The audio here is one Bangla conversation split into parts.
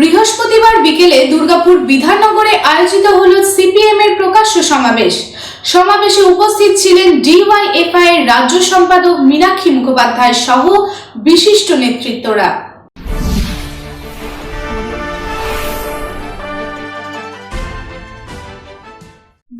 বৃহস্পতিবার বিকেলে দুর্গাপুর বিধাননগরে আয়োজিত হল সিপিএম এর প্রকাশ্য সমাবেশ। সমাবেশে উপস্থিত ছিলেন ডিওয়াইএফআই এর রাজ্য সম্পাদক মীনাক্ষী মুখোপাধ্যায় সহ বিশিষ্ট নেতৃত্বরা।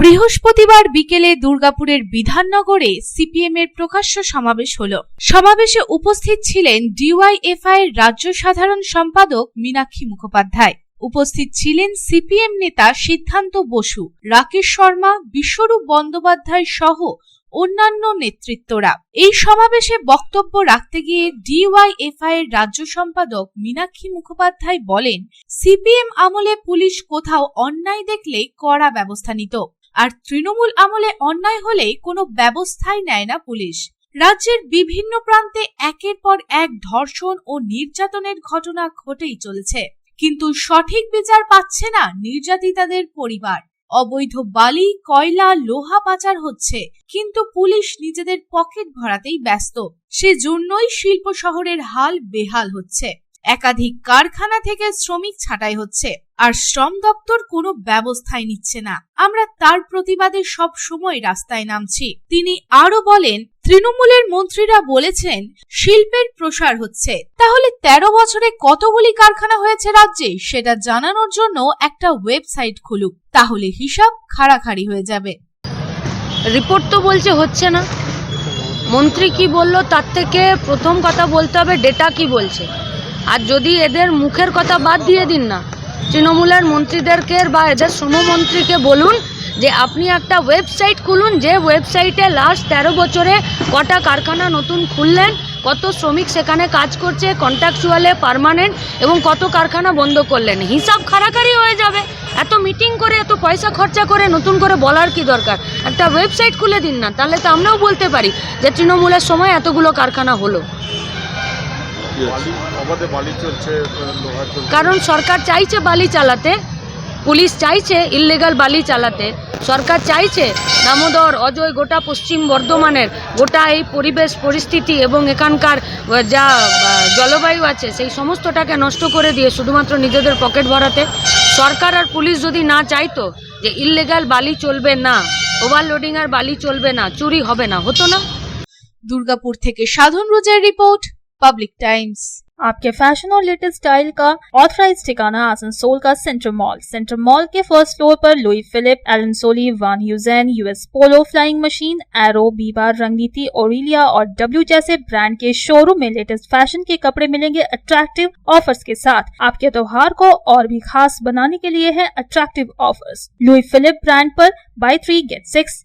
বৃহস্পতিবার বিকেলে দুর্গাপুরের বিধাননগরে সিপিএম এর প্রকাশ্য সমাবেশ হল। সমাবেশে উপস্থিত ছিলেন ডিওয়াইএফআই এর রাজ্য সাধারণ সম্পাদক মীনাক্ষী মুখোপাধ্যায়। উপস্থিত ছিলেন সিপিএম নেতা সিদ্ধান্ত বসু, রাকেশ শর্মা, বিশ্বরূপ বন্দ্যোপাধ্যায় সহ অন্যান্য নেতৃত্বরা। এই সমাবেশে বক্তব্য রাখতে গিয়ে ডিওয়াইএফআই এর রাজ্য সম্পাদক মীনাক্ষী মুখোপাধ্যায় বলেন, সিপিএম আমলে পুলিশ কোথাও অন্যায় দেখলে কড়া ব্যবস্থা নিত। আর তৃণমূল আমলে অন্যায় হলে কোনো ব্যবস্থাই নেয় না পুলিশ। রাজ্যের বিভিন্ন প্রান্তে একের পর এক ধর্ষণ ও নির্যাতনের ঘটনা ঘটেই চলেছে। কিন্তু সঠিক বিচার পাচ্ছে না নির্যাতিতাদের পরিবার। অবৈধ বালি, কয়লা, লোহা পাচার হচ্ছে, কিন্তু পুলিশ নিজেদের পকেট ভরাতেই ব্যস্ত। সেজন্যই শিল্প শহরের হাল বেহাল হচ্ছে। একাধিক কারখানা থেকে শ্রমিক ছাঁটাই হচ্ছে, আর শ্রম দপ্তর কোনো ব্যবস্থাই নিচ্ছে না। আমরা তার প্রতিবাদে সব সময় রাস্তায় নামছি। তিনি আরও বলেন, তৃণমূলের মন্ত্রীরা বলেছেন শিল্পের প্রসার হচ্ছে। তাহলে তেরো বছরে কতগুলি কারখানা হয়েছে রাজ্যে? সেটা জানানোর জন্য একটা ওয়েবসাইট খুলুক। তাহলে হিসাব খাড়াখাড়ি হয়ে যাবে। রিপোর্ট তো বলছে হচ্ছে না। মন্ত্রী কি বলল তার থেকে প্রথম কথা বলতে হবে, ডেটা কি বলছে? আর যদি এদের মুখের কথা বাদ দিয়ে দিন না, তৃণমূলের মন্ত্রীদেরকে বা এদের শ্রমমন্ত্রীকে বলুন যে আপনি একটা ওয়েবসাইট খুলুন, যে ওয়েবসাইটে লাস্ট তেরো বছরে কটা কারখানা নতুন খুললেন, কত শ্রমিক সেখানে কাজ করছে কন্ট্রাকচুয়ালে পার্মানেন্ট এবং কত কারখানা বন্ধ করলেন। হিসাব খাড়াখাড়ি হয়ে যাবে। এত মিটিং করে, এত পয়সা খরচা করে, নতুন করে বলার কি দরকার? একটা ওয়েবসাইট খুলে দিন না, তাহলে তো আমরাও বলতে পারি যে তৃণমূলের সময় এতগুলো কারখানা হলো বালি অবাধে বালি চলছে লোহা চলছে কারণ সরকার চাইছে বালি চালাতে পুলিশ চাইছে ইললিগাল বালি চালাতে। সরকার চাইছে দামোদর অজয় গোটা পশ্চিম বর্ধমানের গোটা এই পরিবেশ পরিস্থিতি এবং এখানকার যা জলবায়ু আছে সেই সমস্তটাকে নষ্ট করে দিয়ে শুধুমাত্র নিজেদের পকেট ভরাতে। সরকার আর পুলিশ যদি না চাইতো যে ইললিগাল বালি চলবে না ওভারলোডিং আর বালি চলবে না চুরি হবে না হতো না। দুর্গাপুর থেকে সাধন রোজের রিপোর্ট पब्लिक टाइम्स आपके फ़ैशन और लेटेस्ट स्टाइल का ऑथराइज ठिकाना आसनसोल का सेंट्रल मॉल सेंट्रल मॉल के फ़र्स्ट फ्लोर पर Louis Philippe Allen Solly Van Heusen US Polo Flying Machine Arrow Biba रंगनीति Aurelia और डब्ल्यू जैसे ब्रांड के शोरूम में लेटेस्ट फ़ैशन के कपड़े मिलेंगे अट्रैक्टिव ऑफर्स के साथ। आपके त्योहार को और भी खास बनाने के लिए है attractive offers Louis Philippe brand पर buy three get six